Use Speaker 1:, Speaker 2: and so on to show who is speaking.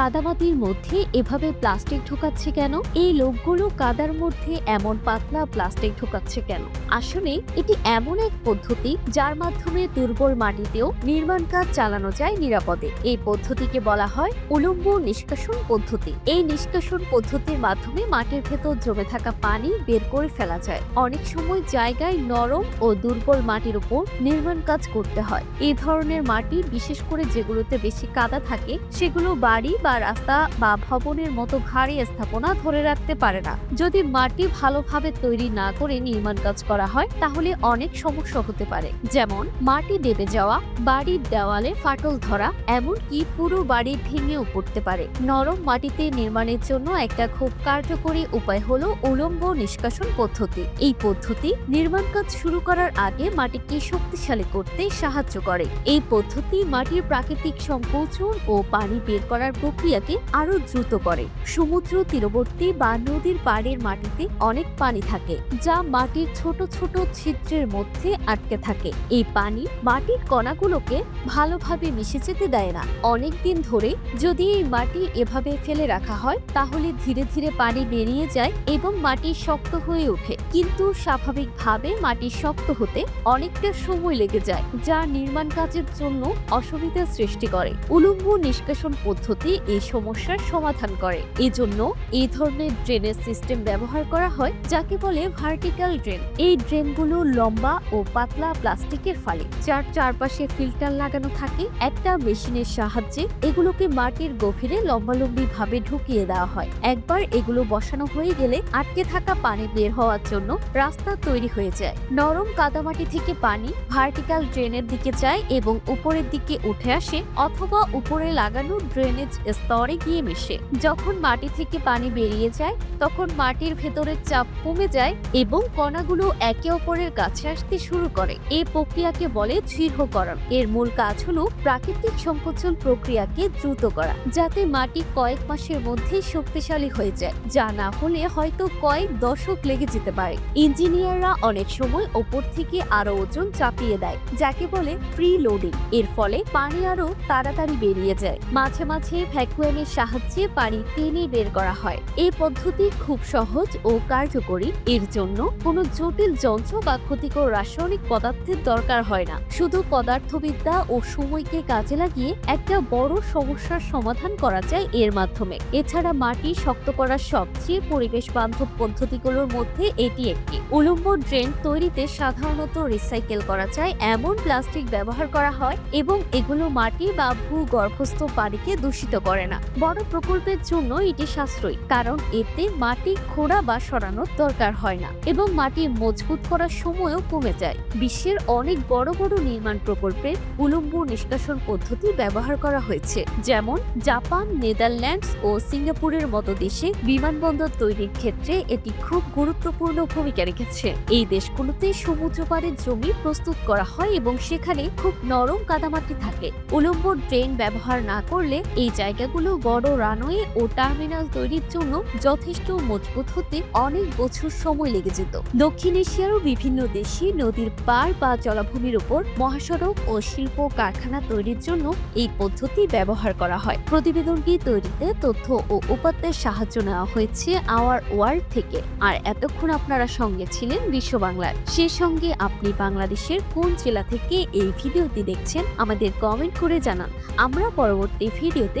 Speaker 1: কাদামাটির মধ্যে এভাবে প্লাস্টিক ঢোকাচ্ছে কেন? এই লোকগুলো কাদার মধ্যে এমন পাতলা প্লাস্টিক ঢোকাচ্ছে কেন? আসলে এটি এমন এক পদ্ধতি যার মাধ্যমে দুর্বল মাটিতেও নির্মাণ কাজ চালানো যায় নিরাপদে। এই পদ্ধতিকে বলা হয় উলম্ব নিষ্কাশন পদ্ধতি। এই নিষ্কাশন পদ্ধতির মাধ্যমে মাটির ভেতর জমে থাকা পানি বের করে ফেলা যায়। অনেক সময় জায়গায় নরম ও দুর্বল মাটির উপর নির্মাণ কাজ করতে হয়। এই ধরনের মাটি, বিশেষ করে যেগুলোতে বেশি কাদা থাকে, সেগুলো বাড়ি বা রাস্তা বা ভবনের মতো ভারী স্থাপনা ধরে রাখতে পারে না। যদি মাটি ভালোভাবে তৈরি না করে নির্মাণ কাজ করা হয়, তাহলে অনেক সমস্যা হতে পারে। যেমন, মাটি দেবে যাওয়া, বাড়ির দেওয়ালে ফাটল ধরা, এমনকি পুরো বাড়ি ভেঙেও পড়তে পারে। নরম মাটিতে নির্মাণের জন্য একটা খুব কার্যকরী উপায় হলো উলম্ব নিষ্কাশন পদ্ধতি। এই পদ্ধতি নির্মাণ কাজ শুরু করার আগে মাটিকে শক্তিশালী করতে সাহায্য করে। এই পদ্ধতি মাটির প্রাকৃতিক সংকোচন ও পানি বের করার প্রক্রিয়াকে আরও দ্রুত করে। সমুদ্র তীরবর্তী বা নদীর পাড়ের মাটিতে অনেক পানি থাকে, যা মাটির ছোট ছোট ছিদ্রের মধ্যে আটকে থাকে। এই পানি মাটির কণাগুলোকে ভালোভাবে মিশে যেতে দেয় না। অনেক দিন ধরে যদি এই মাটি এভাবে ফেলে রাখা হয়, তাহলে ধীরে ধীরে পানি বেরিয়ে যায় এবং মাটি শক্ত হয়ে ওঠে। কিন্তু স্বাভাবিকভাবে মাটি শক্ত হতে অনেকটা সময় লেগে যায়, যা নির্মাণ কাজের জন্য অসুবিধার সৃষ্টি করে। উলম্ব নিষ্কাশন পদ্ধতি এই সমস্যার সমাধান করে। এজন্য এই ধরনের ড্রেনেজ সিস্টেম ব্যবহার করা হয়, যাকে বলে ভার্টিক্যাল ড্রেন এই ড্রেনগুলো লম্বা ও পাতলা প্লাস্টিকের ফালি, যার চারপাশে ফিল্টার লাগানো থাকে। একটা মেশিনের সাহায্যে এগুলোকে মাটির গভীরে লম্বালম্বি ভাবে ঢুকিয়ে দেওয়া হয়। একবার এগুলো বসানো হয়ে গেলে আটকে থাকা পানি বের হওয়ার জন্য রাস্তা তৈরি হয়ে যায়। নরম কাদামাটি থেকে পানি ভার্টিক্যাল ড্রেনের দিকে যায় এবং উপরের দিকে উঠে আসে অথবা উপরে লাগানো ড্রেনেজ স্তরে গিয়ে মেশে। যখন মাটি থেকে পানি বেরিয়ে যায়, তখন মাটির ভেতরের চাপ কমে যায় এবং কণাগুলো একে অপরের কাছে আসতে শুরু করে। এই প্রক্রিয়াকে বলে দৃঢ়করণ। এর মূল কাজ হলো প্রাকৃতিক সংকোচন প্রক্রিয়াকে দ্রুত করা, যাতে মাটি কয়েক মাসের মধ্যে শক্তিশালী হয়ে যায়। যা না হলে হয়তো কয়েক দশক লেগে যেতে পারে। ইঞ্জিনিয়াররা অনেক সময় ওপর থেকে আরও ওজন চাপিয়ে দেয়, যাকে বলে প্রি লোডিং এর ফলে পানি আরও তাড়াতাড়ি বেরিয়ে যায়। মাঝে মাঝে ভ্যাকুয়ামের সাহায্যে পানি টেনে বের করা হয়। এই পদ্ধতি খুব সহজ ও কার্যকরী। এর জন্য কোনো জটিল যন্ত্র বা ক্ষতিকর রাসায়নিক পদার্থের দরকার হয় না। শুধু পদার্থবিদ্যা ও সময়কে কাজে লাগিয়ে একটা বড় সমস্যার সমাধান করা যায় এর মাধ্যমে। এছাড়া মাটি শক্ত করার সবচেয়ে পরিবেশ বান্ধব পদ্ধতিগুলোর মধ্যে এটি একটি। উলম্ব ড্রেন তৈরিতে সাধারণত রিসাইকেল করা যায়, এমন প্লাস্টিক ব্যবহার করা হয় এবং এগুলো মাটি বা ভূগর্ভস্থ পানিকে দূষিত করে। না। বড় প্রকল্পের জন্য এটি সাশ্রয়ী, কারণ এতে মাটি, খোঁড়া বা সরানোর দরকার হয় না এবং মাটি মজবুত করার সময়ও কমে যায়। বিশ্বের অনেক বড় বড় নির্মাণ প্রকল্পে উলম্ব নিষ্কাশন পদ্ধতি ব্যবহার করা হয়েছে, যেমন জাপান, নেদারল্যান্ডস ও সিঙ্গাপুরের মতো দেশে বিমানবন্দর তৈরির ক্ষেত্রে এটি খুব গুরুত্বপূর্ণ ভূমিকা রেখেছে। এই দেশগুলোতে সমুদ্র পাড়ের জমি প্রস্তুত করা হয় এবং সেখানে খুব নরম কাদামাটি থাকে। উলম্ব ড্রেন ব্যবহার না করলে এই জায়গাগুলো বড় রানওয়ে ও টার্মিনাল তৈরির জন্য যথেষ্ট মজবুত হতে অনেক বছর সময় লেগে যেত। দক্ষিণ এশিয়ারও বিভিন্ন দেশে নদীর পার বা জলাভূমির উপর মহাসড়ক ও শিল্প কারখানা তৈরির জন্য এই পদ্ধতি ব্যবহার করা হয়। প্রতিবেদনটি তৈরিতে তথ্য ও উপাত্তের সাহায্য নেওয়া হয়েছে আওয়ার ওয়ার্ল্ড থেকে। আর এতক্ষণ আপনারা সঙ্গে ছিলেন বিশ্ব বাংলার। সে সঙ্গে আপনি বাংলাদেশের কোন জেলা থেকে এই ভিডিওটি দেখছেন আমাদের কমেন্ট করে জানান। আমরা পরবর্তী ভিডিওতে